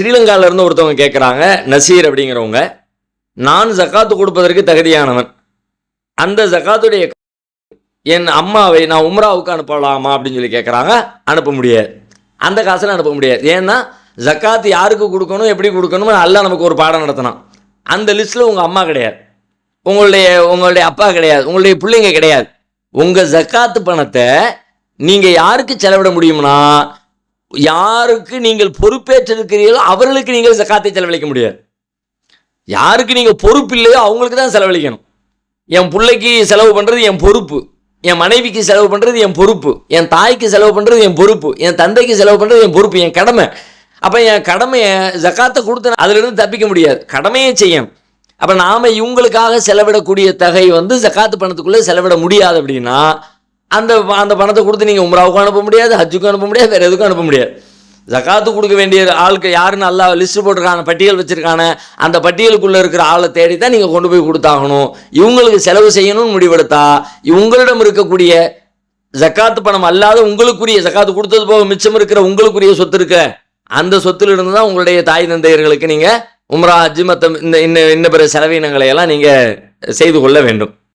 ஸ்ரீலங்காவிலேருந்து ஒருத்தவங்க கேட்குறாங்க நசீர் அப்படிங்கிறவங்க நான் ஜக்காத்து கொடுப்பதற்கு தகுதியானவன். அந்த ஜக்காத்துடைய என் அம்மாவை நான் உம்ராவுக்கு அனுப்பலாமா அப்படின்னு சொல்லி கேட்குறாங்க அனுப்ப முடியாது. அந்த காசில் அனுப்ப முடியாது. ஏன்னா ஜக்காத்து யாருக்கு கொடுக்கணும் எப்படி கொடுக்கணும் அல்ல நமக்கு ஒரு பாடம் நடத்தினான். அந்த லிஸ்ட்டில் உங்கள் அம்மா கிடையாது. உங்களுடைய உங்களுடைய அப்பா கிடையாது. உங்களுடைய பிள்ளைங்க கிடையாது. உங்கள் ஜக்காத்து பணத்தை நீங்கள் யாருக்கு செலவிட முடியும்னா யாருக்கு நீங்கள் பொறுப்பேற்றிருக்கிறீர்களோ அவர்களுக்கு நீங்கள் ஜக்காத்தை செலவழிக்க முடியாது. யாருக்கு நீங்கள் பொறுப்பு இல்லையோ அவங்களுக்கு தான் செலவழிக்கணும். என் பிள்ளைக்கு செலவு பண்ணுறது என் பொறுப்பு. என் மனைவிக்கு செலவு பண்ணுறது என் பொறுப்பு. என் தாய்க்கு செலவு பண்ணுறது என் பொறுப்பு. என் தந்தைக்கு செலவு பண்ணுறது என் பொறுப்பு. என் கடமை. அப்போ என் கடமையை ஜக்காத்தை கொடுத்து அதிலிருந்து தப்பிக்க முடியாது. கடமையை செய்யணும். அப்போ நாம் இவங்களுக்காக செலவிடக்கூடிய தகை வந்து ஜக்காத்து பணத்துக்குள்ளே செலவிட முடியாது அப்படின்னா அந்த அந்த பணத்தை கொடுத்து நீங்கள் உம்ராவுக்கும் அனுப்ப முடியாது ஹஜ்ஜுக்கும் அனுப்ப முடியாது வேறு எதுக்கும் அனுப்ப முடியாது. ஜக்காத்து கொடுக்க வேண்டிய ஆளுக்கு யாருன்னு நல்லா லிஸ்ட் போட்டிருக்கான பட்டியல் வச்சுருக்கான அந்த பட்டியலுக்குள்ளே இருக்கிற ஆளை தேடி தான் நீங்கள் கொண்டு போய் கொடுத்தாகணும். இவங்களுக்கு செலவு செய்யணும்னு முடிவெடுத்தா இவங்களிடம் இருக்கக்கூடிய ஜக்காத்து பணம் அல்லாத உங்களுக்குரிய ஜக்காத்து கொடுத்தது போக மிச்சம் இருக்கிற உங்களுக்குரிய சொத்து இருக்க அந்த சொத்துலேருந்து தான் உங்களுடைய தாய் தந்தையர்களுக்கு நீங்கள் உம்ரா ஹஜ்ஜு மற்ற இந்த இன்ன இன்ன பிற செலவினங்களை எல்லாம் நீங்கள் செய்து கொள்ள வேண்டும்.